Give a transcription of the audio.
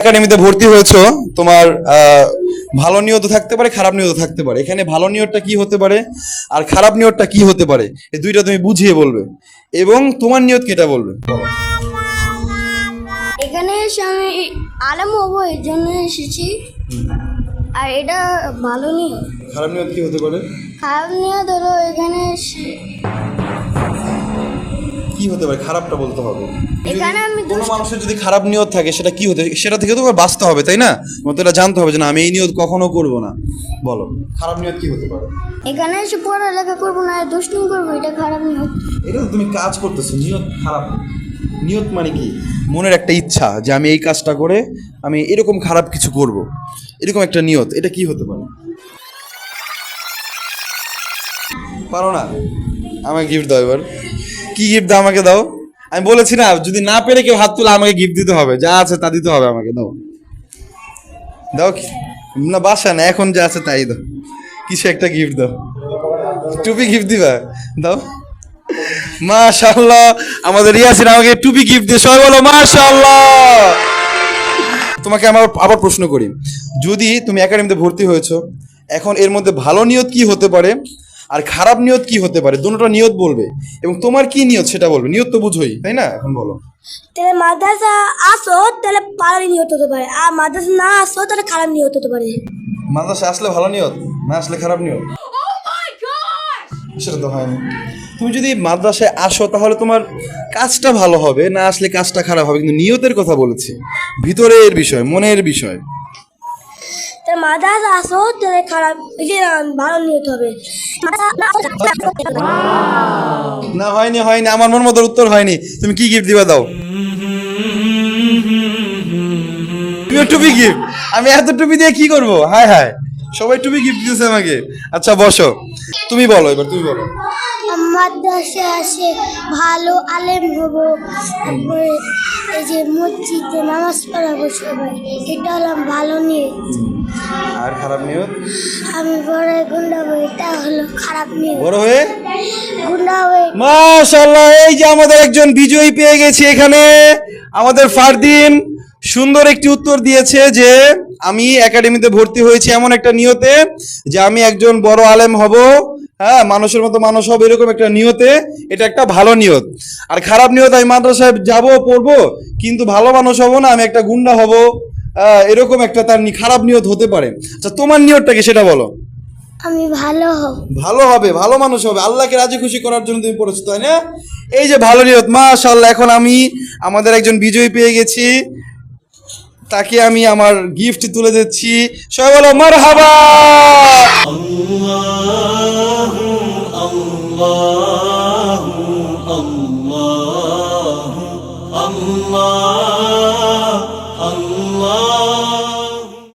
একাডেমিতে ভর্তি হয়েছো তোমার ভালো নিয়ত থাকতে পারে খারাপ নিয়ত থাকতে পারে। এখানে ভালো নিয়তটা কি হতে পারে আর খারাপ নিয়তটা কি হতে পারে এই দুইটা তুমি বুঝিয়ে বলবে। এবং তোমার নিয়ত কেটা বলবে? এখানে এসে আমি আরাম হব এর জন্য এসেছি। আর এটা ভালো নিয়ে খারাপ নিয়ত কি হতে পারে? খারাপ নিয়ে ধরো এখানে কি হতে পারে? খারাপটা বলতে হবে। এখানে আমি কোনো মানুষের যদি খারাপ নিয়ত থাকে সেটা কি হতে সেটা থেকে তো বাঁচতে হবে তাই না? তোমার তো এটা জানতে হবে যে না আমি এই নিয়ত কখনো করব না। বলো খারাপ নিয়ত কি হতে পারে? এখানে এসে পড়ালেখা করব না দুষ্টুমি করব এটা খারাপ নিয়ে এটা তো তুমি কাজ করতেছো নিয়ত খারাপ। নিয়ত মানে কি? মনের একটা ইচ্ছা যে আমি এই কাজটা করে আমি এরকম খারাপ কিছু করব। এরকম একটা নিয়ত এটা কি হতে পারে? পারো না? আমাকে গিফট দাও এবার। কি গিফট দাও আমাকে দাও? আমি বলেছি না, যদি না পেরে কেউ হাত তুলে আমাকে গিফট দিতে হবে, যা আছে তা দিতে হবে আমাকে, দাও। দাও কি? না, বাসা না, এখন যা আছে তাই দাও। কিছু একটা গিফট দাও। টুপি গিফট দিবা? দাও। মাশাআল্লাহ, আমাদের ইয়াসিন আমাকে টুপি গিফট দিয়ে সবাই বলো, মাশাআল্লাহ! তোমাকে আমার আবার প্রশ্ন করি। যদি তুমি একাডেমিতে ভর্তি হয়েছো, এখন এর মধ্যে ভালো নিয়ত কি হতে পারে? আর খারাপ নিয়ত কি হতে পারে? দুটোটা নিয়ত বলবে। এবং তোমার কি নিয়ত সেটা বলবে? নিয়ত তো বুঝোই তাই না? এখন বলো। তাহলে মাদ্রাসা আসো তাহলে ভালো নিয়ত হতে পারে। আর মাদ্রাসা না আসো তাহলে খারাপ নিয়ত হতে পারে। মাদ্রাসা আসলে ভালো নিয়ত? না আসলে খারাপ নিয়ত? সেটা তো হয়নি। তুমি যদি মাদ্রাসায় আসো তাহলে তোমার কাজটা ভালো হবে। না আসলে কাজটা খারাপ হবে কিন্তু নিয়তের কথা বলেছি। ভিতরের বিষয় মনের বিষয়। মাদ্রাসা আসো তাহলে খারাপ যে ভালো নিয়ত হবে। না, হয়নি হয়নি, আমার মন মতো উত্তর হয়নি। তুমি কি গিফট দিবা দাও? টুপি গিফট আমি এত টুপি দিয়ে কি করব? হায় হায়। সবাই টুপি গিফট দিয়েছে আমাকে। আচ্ছা বসো। তুমি বলো এবার তুমি বলো। মাদ্রাসা আসে ভালো আলেম হব। তারপরে এই যে মসজিদে নামাজ পড়াবো সবাই। এটা হলাম ভালো নিয়ে আর খারাপ নিয়ত? আমি বড় গুন্ডা হব এটা হলো খারাপ নিয়ে বড় হয়ে? গুন্ডা হয়ে মাশাল্লাহ এই যে আমাদের একজন বিজয়ী পেয়ে গেছি এখানে। আমাদের ফারদিন সুন্দর একটি উত্তর দিয়েছে যে আমি একাডেমিতে ভর্তি হয়েছি এমন একটা নিয়তে যে আমি একজন বড় আলেম হব হ্যাঁ মানুষের মতো মানুষ হবে এরকম একটা নিয়তে। এটা একটা ভালো নিয়ত। আর খারাপ নিয়ত আমি মাদ্রাসায় যাব পড়ব কিন্তু ভালো মানুষ হব না আমি একটা গুন্ডা হব। এরকম একটা তার খারাপ নিয়ত হতে পারে। আচ্ছা তোমার নিয়তটা কি সেটা বলো? আমি ভালো হব। ভালো হবে ভালো মানুষ হবে। আল্লাহকে রাজি খুশি করার জন্য তুমি পড়েছো তাই না? এই যে ভালো নিয়ত মাশাআল্লাহ এখন আমি আমাদের একজন বিজয়ী পেয়ে গেছি। তাকে আমি আমার গিফট তুলে দিচ্ছি সবাই বলো Allah, Allah.